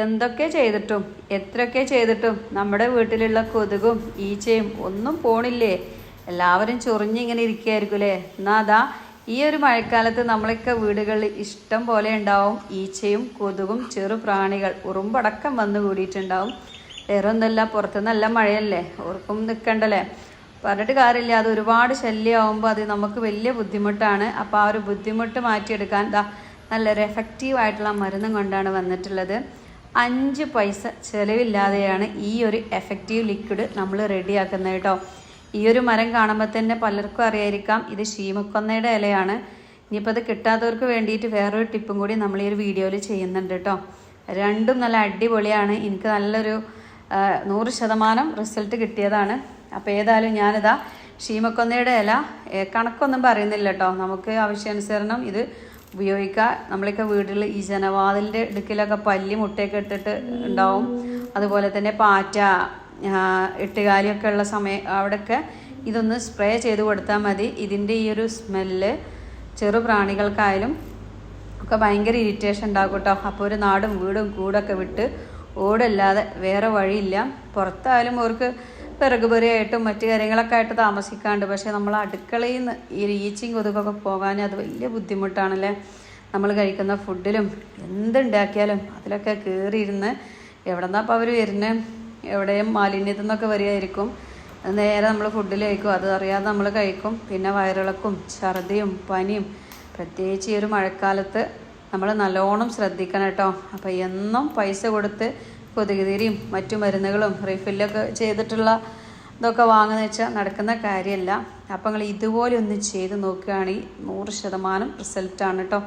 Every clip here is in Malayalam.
എന്തൊക്കെ ചെയ്തിട്ടും എത്രയൊക്കെ ചെയ്തിട്ടും നമ്മുടെ വീട്ടിലുള്ള കൊതുകും ഈച്ചയും ഒന്നും പോണില്ലേ? എല്ലാവരും ചൊറിഞ്ഞിങ്ങനെ ഇരിക്കുകയായിരിക്കും അല്ലേ എന്നാൽ അതാ ഈ ഒരു മഴക്കാലത്ത് നമ്മളൊക്കെ വീടുകളിൽ ഇഷ്ടം പോലെ ഉണ്ടാവും ഈച്ചയും കൊതുകും ചെറു പ്രാണികൾ. ഉറുമ്പടക്കം വന്നു കൂടിയിട്ടുണ്ടാവും. വേറെ ഒന്നല്ല പുറത്ത് നല്ല മഴയല്ലേ? ഓർക്കും നിൽക്കണ്ടല്ലേ? പറഞ്ഞിട്ട് കാര്യമില്ല. അത് ഒരുപാട് ശല്യമാകുമ്പോൾ അത് നമുക്ക് വലിയ ബുദ്ധിമുട്ടാണ്. അപ്പോൾ ആ ഒരു ബുദ്ധിമുട്ട് മാറ്റിയെടുക്കാൻ ദാ നല്ലൊരു എഫക്റ്റീവ് ആയിട്ടുള്ള മരുന്നും കൊണ്ടാണ് വന്നിട്ടുള്ളത്. അഞ്ച് പൈസ ചിലവില്ലാതെയാണ് ഈ ഒരു എഫക്റ്റീവ് ലിക്വിഡ് നമ്മൾ റെഡിയാക്കുന്നത് കേട്ടോ. ഈ ഒരു മരം കാണുമ്പോൾ തന്നെ പലർക്കും അറിയായിരിക്കാം ഇത് ശീമക്കൊന്നയുടെ ഇലയാണ്. ഇനിയിപ്പോൾ അത് കിട്ടാത്തവർക്ക് വേണ്ടിയിട്ട് വേറൊരു ടിപ്പും കൂടി നമ്മൾ ഈ ഒരു വീഡിയോയിൽ ചെയ്യുന്നുണ്ട് കേട്ടോ. രണ്ടും നല്ല അടിപൊളിയാണ്. എനിക്ക് നല്ലൊരു നൂറ് ശതമാനം റിസൾട്ട് കിട്ടിയതാണ്. അപ്പോൾ ഏതായാലും ഞാനിതാ ഷീമക്കൊന്നയുടെ ഇല കണക്കൊന്നും പറയുന്നില്ല കേട്ടോ. നമുക്ക് ആവശ്യാനുസരണം ഇത് ഉപയോഗിക്കുക. നമ്മളൊക്കെ വീട്ടിൽ ഈ ജനവാതിലിന്റെ ഇടുക്കിലൊക്കെ പല്ലി മുട്ടയൊക്കെ ഇട്ടിട്ട് ഉണ്ടാവും. അതുപോലെ തന്നെ പാറ്റ എട്ടുകാലിയൊക്കെ ഉള്ള സമയം അവിടെയൊക്കെ ഇതൊന്ന് സ്പ്രേ ചെയ്ത് കൊടുത്താൽ മതി. ഇതിന്റെ ഈ ഒരു സ്മെല്ല് ചെറു പ്രാണികൾക്കായാലും ഒക്കെ ഭയങ്കര ഇറിറ്റേഷൻ ഉണ്ടാകും കേട്ടോ. അപ്പോൾ ഒരു നാടും വീടും കൂടൊക്കെ വിട്ട് ഓടല്ലാതെ വേറെ വഴിയില്ല. പുറത്തായാലും അവർക്ക് പിറകുപുരയായിട്ടും മറ്റു കാര്യങ്ങളൊക്കെ ആയിട്ട് താമസിക്കാണ്ട്. പക്ഷേ നമ്മൾ അടുക്കളയിൽ നിന്ന് ഈ റീച്ചിങ് കൊതുകൊക്കെ പോകാൻ അത് വലിയ ബുദ്ധിമുട്ടാണല്ലേ? നമ്മൾ കഴിക്കുന്ന ഫുഡിലും എന്തുണ്ടാക്കിയാലും അതിലൊക്കെ കയറിയിരുന്ന് എവിടെ നിന്നാ അപ്പോൾ അവർ വരുന്നത് എവിടെയും മാലിന്യത്തിൽ നിന്നൊക്കെ വരികയായിരിക്കും. നേരെ നമ്മൾ ഫുഡിൽ കഴിക്കും. അത് അറിയാതെ നമ്മൾ കഴിക്കും. പിന്നെ വയറിളക്കും ഛർദിയും പനിയും പ്രത്യേകിച്ച് ഈ ഒരു മഴക്കാലത്ത് നമ്മൾ നല്ലോണം ശ്രദ്ധിക്കണം കേട്ടോ. അപ്പോൾ എന്നും പൈസ കൊടുത്ത് കൊതുകുതിരിയും മറ്റു മരുന്നുകളും റീഫില്ലൊക്കെ ചെയ്തിട്ടുള്ള ഇതൊക്കെ വാങ്ങുന്ന വെച്ചാൽ നടക്കുന്ന കാര്യമല്ല അപ്പം നിങ്ങൾ ഇതുപോലെ ഒന്ന് ചെയ്ത് നോക്കുകയാണെങ്കിൽ നൂറ് ശതമാനം റിസൾട്ടാണ് കേട്ടോ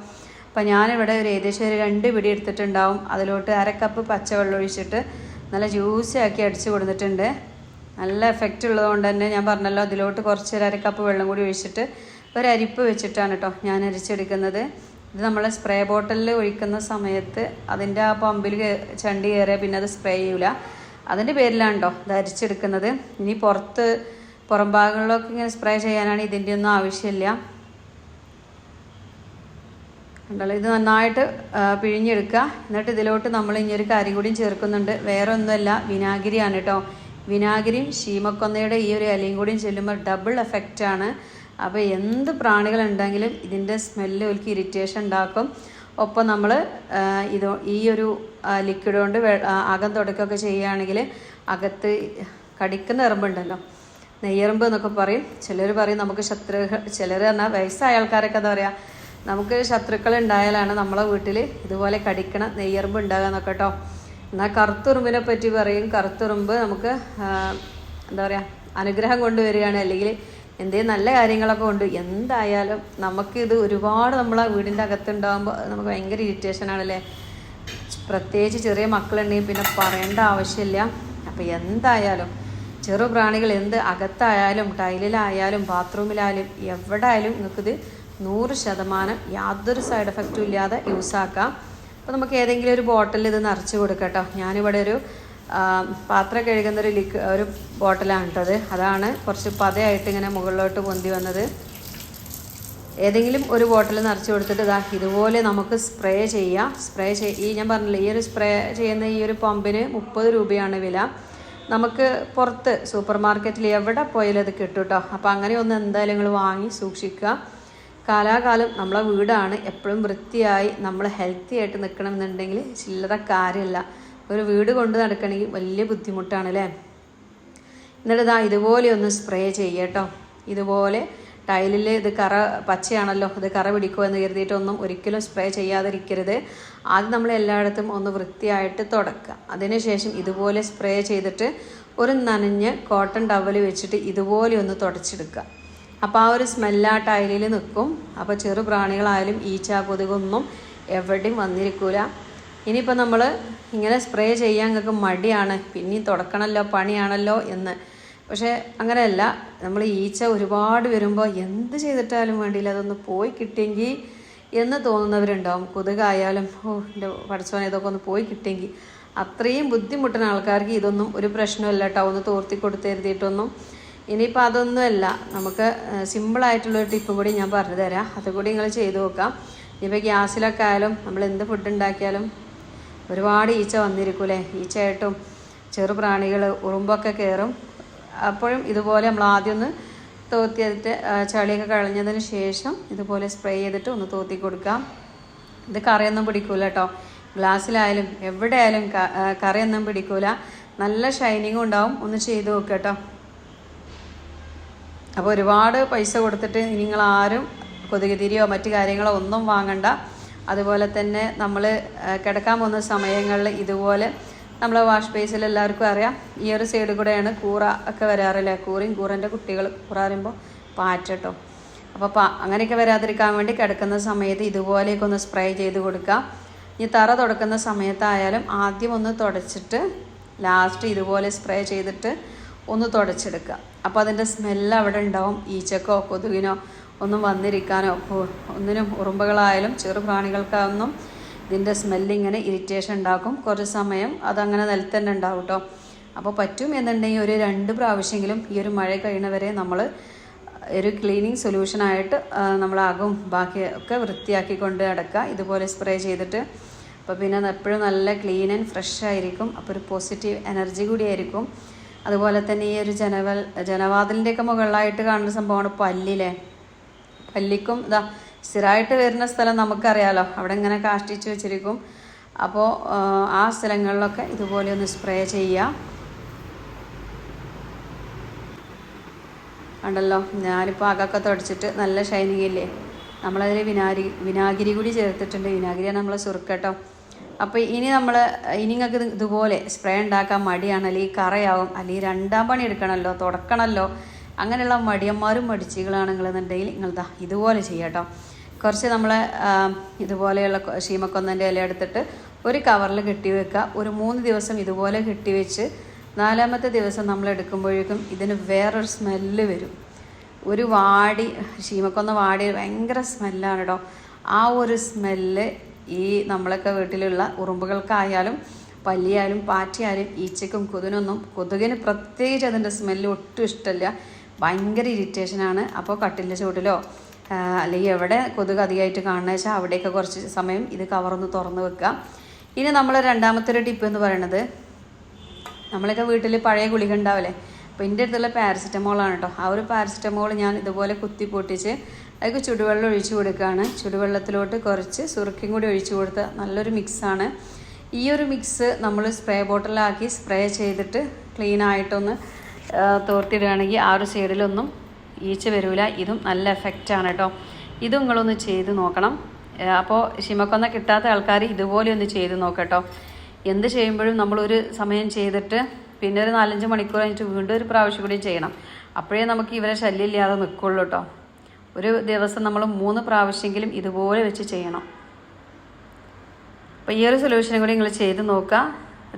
അപ്പം ഞാനിവിടെ ഒരു ഏകദേശം ഒരു രണ്ട് പിടി എടുത്തിട്ടുണ്ടാവും. അതിലോട്ട് അര കപ്പ് പച്ചവെള്ളം ഒഴിച്ചിട്ട് നല്ല ജ്യൂസി ആക്കി അടിച്ചു കൊടുത്തിട്ടുണ്ട്. നല്ല എഫക്റ്റ് ഉള്ളതുകൊണ്ട് തന്നെ ഞാൻ പറഞ്ഞല്ലോ അതിലോട്ട് കുറച്ചൊരു അര കപ്പ് വെള്ളം കൂടി ഒഴിച്ചിട്ട് ഒരു അരിപ്പ് വെച്ചിട്ടാണ് കേട്ടോ ഞാൻ അരിച്ചെടുക്കുന്നത്. ഇത് നമ്മൾ സ്പ്രേ ബോട്ടിലിൽ ഒഴിക്കുന്ന സമയത്ത് അതിന്റെ ആ പമ്പിൽ ചണ്ടി കയറിയാൽ പിന്നെ അത് സ്പ്രേ ചെയ്യൂല. അതിന്റെ പേരിലാണ് കേട്ടോ ധരിച്ചെടുക്കുന്നത് ഇനി പുറത്ത് പുറം ഭാഗങ്ങളിലൊക്കെ ഇങ്ങനെ സ്പ്രേ ചെയ്യാനാണ് ഇതിന്റെ ഒന്നും ആവശ്യമില്ല. ഉണ്ടല്ലോ ഇത് നന്നായിട്ട് പിഴിഞ്ഞെടുക്കുക. എന്നിട്ട് ഇതിലോട്ട് നമ്മൾ ഇനി ഒരു കാര്യം കൂടിയും ചേർക്കുന്നുണ്ട്. വേറെ ഒന്നുമല്ല വിനാഗിരിയാണ് കേട്ടോ വിനാഗിരിയും ശീമക്കൊന്നയുടെ ഈ ഒരു ഇലയും കൂടിയും ചെല്ലുമ്പോൾ ഡബിൾ എഫക്റ്റാണ് അപ്പോൾ എന്ത് പ്രാണികളുണ്ടെങ്കിലും ഇതിന്റെ സ്മെല്ല് ഒരിക്കലും ഇറിറ്റേഷൻ ഉണ്ടാക്കും. ഒപ്പം നമ്മൾ ഇത് ഈ ഒരു ലിക്വിഡ് കൊണ്ട് അകം തുടക്കുകയൊക്കെ ചെയ്യുകയാണെങ്കിൽ അകത്ത് കടിക്കുന്ന എറുമ്പുണ്ടല്ലോ. നെയ്യറുമ്പ് എന്നൊക്കെ പറയും. ചിലർ പറയും നമുക്ക് ശത്രു ചിലർ പറഞ്ഞാൽ വയസ്സായ ആൾക്കാരൊക്കെ എന്താ പറയുക നമുക്ക് ശത്രുക്കൾ ഉണ്ടായാലാണ് നമ്മളെ വീട്ടിൽ ഇതുപോലെ കടിക്കണ നെയ്യറുമ്പ് ഉണ്ടാകുക എന്നൊക്കെ കേട്ടോ. എന്നാൽ കറുത്തുറുമ്പിനെ പറ്റി പറയും. കറുത്തുറുമ്പ് നമുക്ക് എന്താ പറയുക അനുഗ്രഹം കൊണ്ടുവരികയാണ്. അല്ലെങ്കിൽ എന്തേലും നല്ല കാര്യങ്ങളൊക്കെ ഉണ്ട്. എന്തായാലും നമുക്കിത് ഒരുപാട് നമ്മളെ വീടിന്റെ അകത്തുണ്ടാകുമ്പോൾ നമുക്ക് ഭയങ്കര ഇറിറ്റേഷൻ ആണല്ലേ? പ്രത്യേകിച്ച് ചെറിയ മക്കളുണ്ടെങ്കിൽ പിന്നെ പറയേണ്ട ആവശ്യമില്ല. അപ്പോൾ എന്തായാലും ചെറു പ്രാണികൾ എന്ത് അകത്തായാലും ടൈലിലായാലും ബാത്റൂമിലായാലും എവിടെ ആയാലും നിങ്ങൾക്കിത് നൂറ് ശതമാനം യാതൊരു സൈഡ് എഫക്റ്റും ഇല്ലാതെ യൂസ് ആക്കാം അപ്പോൾ നമുക്ക് ഏതെങ്കിലും ഒരു ബോട്ടിൽ ഇത് നിറച്ച് കേട്ടോ ഞാനിവിടെ ഒരു പാത്രം കഴുകുന്ന ഒരു ലിക്വ ഒരു ബോട്ടിലാണ് കേട്ടത് അതാണ് കുറച്ച് പതയായിട്ട് ഇങ്ങനെ മുകളിലോട്ട് പൊന്തി വന്നത്. ഏതെങ്കിലും ഒരു ബോട്ടിൽ നിറച്ച് കൊടുത്തിട്ട് ഇതാ ഇതുപോലെ നമുക്ക് സ്പ്രേ ചെയ്യാം. സ്പ്രേ ചെയ് ഈ ഞാൻ പറഞ്ഞില്ല ഈ ഒരു സ്പ്രേ ചെയ്യുന്ന ഈ ഒരു പമ്പിന് മുപ്പത് രൂപയാണ് വില. നമുക്ക് പുറത്ത് സൂപ്പർ മാർക്കറ്റിൽ എവിടെ പോയാലും അത് കിട്ടും കേട്ടോ. അപ്പോൾ അങ്ങനെ ഒന്ന് എന്തായാലും നിങ്ങൾ വാങ്ങി സൂക്ഷിക്കുക. കാലാകാലം നമ്മളെ വീടാണ്. എപ്പോഴും വൃത്തിയായി നമ്മൾ ഹെൽത്തി ആയിട്ട് നിൽക്കണം എന്നുണ്ടെങ്കിൽ ചില്ലറ കാര്യമല്ല. ഒരു വീട് കൊണ്ട് നടക്കണമെങ്കിൽ വലിയ ബുദ്ധിമുട്ടാണ് അല്ലേ എന്നിട്ട് ഇതാ ഇതുപോലെ ഒന്ന് സ്പ്രേ ചെയ്യട്ടോ ഇതുപോലെ ടൈലിൽ ഇത് കറ പച്ചയാണല്ലോ ഇത് കറ പിടിക്കുമോ എന്ന് കരുതിയിട്ടൊന്നും ഒരിക്കലും സ്പ്രേ ചെയ്യാതിരിക്കരുത്. ആദ്യം നമ്മൾ എല്ലായിടത്തും ഒന്ന് വൃത്തിയായിട്ട് തുടക്കുക. അതിനുശേഷം ഇതുപോലെ സ്പ്രേ ചെയ്തിട്ട് ഒരു നനഞ്ഞ് കോട്ടൺ ടവൽ വെച്ചിട്ട് ഇതുപോലെ ഒന്ന് തുടച്ചെടുക്കുക. അപ്പോൾ ആ ഒരു സ്മെല്ല് ടൈലിൽ നിൽക്കും. അപ്പോൾ ചെറു പ്രാണികളായാലും ഈച്ച കൊതുകൊന്നും എവിടെയും വന്നിരിക്കൂല. ഇനിയിപ്പോൾ നമ്മൾ ഇങ്ങനെ സ്പ്രേ ചെയ്യാൻ നിങ്ങൾക്ക് മടിയാണ്. പിന്നെ തുടക്കണമല്ലോ പണിയാണല്ലോ എന്ന്. പക്ഷേ അങ്ങനെയല്ല. നമ്മൾ ഈച്ച ഒരുപാട് വരുമ്പോൾ എന്ത് ചെയ്തിട്ടാലും വേണ്ടിയില്ല അതൊന്ന് പോയി കിട്ടിയെങ്കിൽ എന്ന് തോന്നുന്നവരുണ്ടാവും. കൊതുകായാലും ഓ എന്റെ പഠിച്ചവനെ ഇതൊക്കെ ഒന്ന് പോയി കിട്ടിയെങ്കിൽ അത്രയും ബുദ്ധിമുട്ടുന്ന ആൾക്കാർക്ക് ഇതൊന്നും ഒരു പ്രശ്നമല്ല കേട്ടോ ഒന്ന് തോർത്തി കൊടുത്ത് എഴുതിയിട്ടൊന്നും. ഇനിയിപ്പോൾ അതൊന്നുമല്ല. നമുക്ക് സിമ്പിളായിട്ടുള്ളൊരു ടിപ്പ് കൂടി ഞാൻ പറഞ്ഞു തരാം അതുകൂടി നിങ്ങൾ ചെയ്തു നോക്കാം. ഇനിയിപ്പോൾ ഗ്യാസിലൊക്കെ ആയാലും നമ്മൾ എന്ത് ഫുഡ് ഉണ്ടാക്കിയാലും ഒരുപാട് ഈച്ച വന്നിരിക്കൂലേ. ഈച്ചയായിട്ടും ചെറുപ്രാണികൾ ഉറുമ്പൊക്കെ കയറും അപ്പോഴും ഇതുപോലെ നമ്മൾ ആദ്യം ഒന്ന് തോത്തിയിട്ട് ചളിയൊക്കെ കളഞ്ഞതിന് ശേഷം ഇതുപോലെ സ്പ്രേ ചെയ്തിട്ട് ഒന്ന് തോത്തി കൊടുക്കാം. ഇത് കറിയൊന്നും പിടിക്കൂല കേട്ടോ. ഗ്ലാസ്സിലായാലും എവിടെയായാലും കറിയൊന്നും പിടിക്കൂല. നല്ല ഷൈനിങ്ങും ഉണ്ടാവും. ഒന്ന് ചെയ്ത് നോക്കുക കേട്ടോ. അപ്പോൾ ഒരുപാട് പൈസ കൊടുത്തിട്ട് നിങ്ങൾ ആരും കൊതുകുതിരിയോ മറ്റു കാര്യങ്ങളോ ഒന്നും വാങ്ങണ്ട. അതുപോലെ തന്നെ നമ്മൾ കിടക്കാൻ പോകുന്ന സമയങ്ങളിൽ ഇതുപോലെ നമ്മളെ വാഷ് ബേസിൽ എല്ലാവർക്കും അറിയാം ഈ ഒരു സൈഡ് കൂടെയാണ് കൂറ ഒക്കെ വരാറില്ലേ? കൂറയും കൂറന്റെ കുട്ടികൾ കൂറ പറയുമ്പോൾ പാറ്റട്ടോ അപ്പോൾ പാ അങ്ങനെയൊക്കെ വരാതിരിക്കാൻ വേണ്ടി കിടക്കുന്ന സമയത്ത് ഇതുപോലെയൊക്കെ ഒന്ന് സ്പ്രേ ചെയ്ത് കൊടുക്കുക ഈ തറ തുടക്കുന്ന സമയത്തായാലും ആദ്യം ഒന്ന് തുടച്ചിട്ട് ലാസ്റ്റ് ഇതുപോലെ സ്പ്രേ ചെയ്തിട്ട് ഒന്ന് തുടച്ചെടുക്കുക. അപ്പോൾ അതിന്റെ സ്മെല്ല് അവിടെ ഉണ്ടാവും. ഈച്ചക്കോ കൊതുകിനോ ഒന്നും വന്നിരിക്കാനോ ഒന്നിനും ഉറുമ്പുകളായാലും ചെറു പ്രാണികൾക്കൊന്നും ഇതിന്റെ സ്മെല്ലിങ്ങനെ ഇറിറ്റേഷൻ ഉണ്ടാക്കും. കുറച്ച് സമയം അതങ്ങനെ നിലത്ത് തന്നെ ഉണ്ടാവും കേട്ടോ അപ്പോൾ പറ്റും എന്നുണ്ടെങ്കിൽ ഒരു രണ്ട് പ്രാവശ്യമെങ്കിലും ഈ ഒരു മഴ കഴിയുന്നവരെ നമ്മൾ ഒരു ക്ലീനിങ് സൊല്യൂഷനായിട്ട് നമ്മളാകും ബാക്കിയൊക്കെ വൃത്തിയാക്കിക്കൊണ്ട് നടക്കുക. ഇതുപോലെ സ്പ്രേ ചെയ്തിട്ട്. അപ്പോൾ പിന്നെ എപ്പോഴും നല്ല ക്ലീൻ ആൻഡ് ഫ്രഷ് ആയിരിക്കും. അപ്പോൾ ഒരു പോസിറ്റീവ് എനർജി കൂടിയായിരിക്കും അതുപോലെ തന്നെ ഈ ഒരു ജനവൽ ജനവാതിലിന്റെയൊക്കെ മുകളിലായിട്ട് കാണുന്ന സംഭവമാണ് പല്ലിലെ പല്ലിക്കും ഇതാ സ്ഥിരമായിട്ട് വരുന്ന സ്ഥലം നമുക്കറിയാലോ. അവിടെ ഇങ്ങനെ കാഷ്ടിച്ച് വെച്ചിരിക്കും. അപ്പോൾ ആ സ്ഥലങ്ങളിലൊക്കെ ഇതുപോലെ ഒന്ന് സ്പ്രേ ചെയ്യുക ഉണ്ടല്ലോ ഞാനിപ്പോൾ അകൊക്കെ തുടച്ചിട്ട് നല്ല ഷൈനിങ് ഇല്ലേ? നമ്മളതിൽ വിനാഗിരി വിനാഗിരി കൂടി ചേർത്തിട്ടുണ്ട്. വിനാഗിരിയാണ് നമ്മളെ സുറുക്കട്ടോ അപ്പോൾ ഇനി നമ്മൾ ഇനി നിങ്ങൾക്ക് ഇതുപോലെ സ്പ്രേ ഉണ്ടാക്കാൻ മടിയാണ് അല്ലെങ്കിൽ കറയാവും. അല്ലെങ്കിൽ രണ്ടാം പണി എടുക്കണമല്ലോ തുടക്കണമല്ലോ അങ്ങനെയുള്ള മടിയന്മാരും മടിച്ചികളാണ് നിങ്ങളെന്നുണ്ടെങ്കിൽ ദാ ഇതുപോലെ ചെയ്യാട്ടോ കുറച്ച് നമ്മൾ ഇതുപോലെയുള്ള ശീമക്കൊന്നന്റെ ഇല എടുത്തിട്ട് ഒരു കവറിൽ കെട്ടി വെക്കുക. ഒരു മൂന്ന് ദിവസം ഇതുപോലെ കെട്ടി വെച്ച് നാലാമത്തെ ദിവസം നമ്മൾ എടുക്കുമ്പോഴേക്കും ഇതിന് വേറൊരു സ്മെല്ല് വരും. ഒരു വാടി ശീമക്കൊന്ന വാടി ഭയങ്കര സ്മെല്ലാണ് കേട്ടോ. ആ ഒരു സ്മെല്ല് ഈ നമ്മളൊക്കെ വീട്ടിലുള്ള ഉറുമ്പുകൾക്കായാലും പല്ലിയായാലും പാറ്റയായാലും ഈച്ചക്കും കൊതുകിനൊന്നും കൊതുകിന് പ്രത്യേകിച്ച് അതിന്റെ സ്മെല്ല് ഒട്ടും ഇഷ്ടമില്ല. ഭയങ്കര ഇറിറ്റേഷനാണ് അപ്പോൾ കട്ടിലിന്റെ ചുവട്ടിലോ അല്ലെങ്കിൽ എവിടെ കൊതുക് അധികമായിട്ട് കാണുന്ന വെച്ചാൽ അവിടെയൊക്കെ കുറച്ച് സമയം ഇത് കവറൊന്ന് തുറന്ന് വെക്കാം ഇനി നമ്മൾ രണ്ടാമത്തെ ഒരു ടിപ്പ് എന്ന് പറയുന്നത് നമ്മളൊക്കെ വീട്ടിൽ പഴയ ഗുളിക ഉണ്ടാവില്ലേ? അപ്പോൾ എന്റെ അടുത്തുള്ള പാരസിറ്റമോളാണ് കേട്ടോ ആ ഒരു പാരസിറ്റമോൾ ഞാൻ ഇതുപോലെ കുത്തി പൊട്ടിച്ച് അതൊക്കെ ചുടുവെള്ളം ഒഴിച്ചു കൊടുക്കുകയാണ്. ചുടുവെള്ളത്തിലോട്ട് കുറച്ച് സുറുക്കിയും കൂടി ഒഴിച്ചു കൊടുത്ത നല്ലൊരു മിക്സാണ് ഈ ഒരു മിക്സ് നമ്മൾ സ്പ്രേ ബോട്ടിലാക്കി സ്പ്രേ ചെയ്തിട്ട് ആ, തോർത്തിടുകയാണെങ്കിൽ ആ ഒരു സൈഡിലൊന്നും ഈച്ച വരില്ല ഇതും നല്ല എഫക്റ്റാണ് കേട്ടോ ഇതും നിങ്ങളൊന്ന് ചെയ്ത് നോക്കണം. അപ്പോൾ ശിമക്കൊന്ന കിട്ടാത്ത ആൾക്കാർ ഇതുപോലെ ഒന്ന് ചെയ്ത് നോക്കട്ടോ. എന്ത് ചെയ്യുമ്പോഴും നമ്മളൊരു സമയം ചെയ്തിട്ട് പിന്നെ ഒരു നാലഞ്ച് മണിക്കൂർ കഴിഞ്ഞിട്ട് വീണ്ടും ഒരു പ്രാവശ്യം കൂടി ചെയ്യണം. അപ്പോഴേ നമുക്ക് ഇവരെ ശല്യം ഇല്ലാതെ നിൽക്കുള്ളൂ കേട്ടോ ഒരു ദിവസം നമ്മൾ മൂന്ന് പ്രാവശ്യമെങ്കിലും ഇതുപോലെ വെച്ച് ചെയ്യണം. അപ്പോൾ ഈ ഒരു സൊല്യൂഷനും കൂടി നിങ്ങൾ ചെയ്ത് നോക്കുക.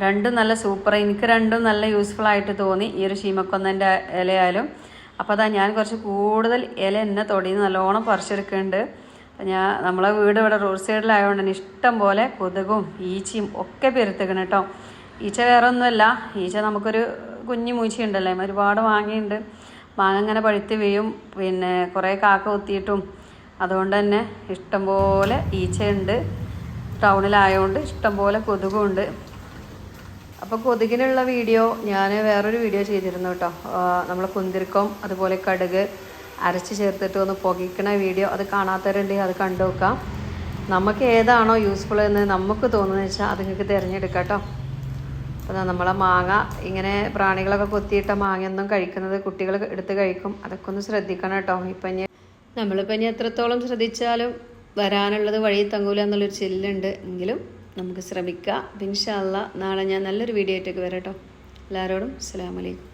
രണ്ടും നല്ല സൂപ്പർ എനിക്ക് രണ്ടും നല്ല യൂസ്ഫുൾ ആയിട്ട് തോന്നി ഈ ഒരു ശീമക്കൊന്നന്റെ ഇലയായാലും. അപ്പോൾ അതാ ഞാൻ കുറച്ച് കൂടുതൽ ഇല എന്നെ തൊടിയിൽ നല്ലോണം പറിച്ചെടുക്കുന്നുണ്ട്. ഞാൻ നമ്മളെ വീട് ഇവിടെ റോഡ് സൈഡിലായതുകൊണ്ട് തന്നെ ഇഷ്ടം പോലെ കൊതുകും ഈച്ചയും ഒക്കെ പെരുത്തുക്കണം കേട്ടോ. ഈച്ച വേറെ ഒന്നുമല്ല ഈച്ച നമുക്കൊരു കുഞ്ഞു മൂച്ചയുണ്ടല്ലേ? ഒരുപാട് മാങ്ങയുണ്ട്. മാങ്ങ ഇങ്ങനെ പഴുത്ത് വീഴും. പിന്നെ കുറേ കാക്ക കുത്തിയിട്ടും. അതുകൊണ്ട് തന്നെ ഇഷ്ടംപോലെ ഈച്ചയുണ്ട്. ടൗണിലായതുകൊണ്ട് ഇഷ്ടംപോലെ കൊതുകുണ്ട് അപ്പോൾ കൊതുകിനുള്ള വീഡിയോ ഞാൻ വേറൊരു വീഡിയോ ചെയ്തിരുന്നു കേട്ടോ. നമ്മൾ കുന്തിരിക്കം അതുപോലെ കടുക് അരച്ച് ചേർത്തിട്ട് ഒന്ന് പുകയ്ക്കണ വീഡിയോ. അത് കാണാത്തവരുണ്ടെങ്കിൽ അത് കണ്ടു നോക്കാം. നമുക്ക് ഏതാണോ യൂസ്ഫുൾ എന്ന് നമുക്ക് തോന്നുന്നത് വെച്ചാൽ അത് നിങ്ങൾക്ക് തിരഞ്ഞെടുക്കാം കേട്ടോ. അപ്പോൾ നമ്മളെ മാങ്ങ ഇങ്ങനെ പ്രാണികളൊക്കെ കൊത്തിയിട്ട മാങ്ങയൊന്നും കഴിക്കുന്നത് കുട്ടികൾ എടുത്ത് കഴിക്കും. അതൊക്കെ ഒന്ന് ശ്രദ്ധിക്കണം കേട്ടോ. ഇപ്പം ഇനി നമ്മളിപ്പം ഇനി എത്രത്തോളം ശ്രദ്ധിച്ചാലും വരാനുള്ളത് വഴി തങ്ങൂല എന്നുള്ളൊരു ചില്ലുണ്ട്. എങ്കിലും നമുക്ക് ശ്രമിക്കാം. ഇൻഷാല്ല നാളെ ഞാൻ നല്ലൊരു വീഡിയോ ആയിട്ടൊക്കെ വരാം കേട്ടോ എല്ലാവരോടും അസ്സാം അലൈക്കും.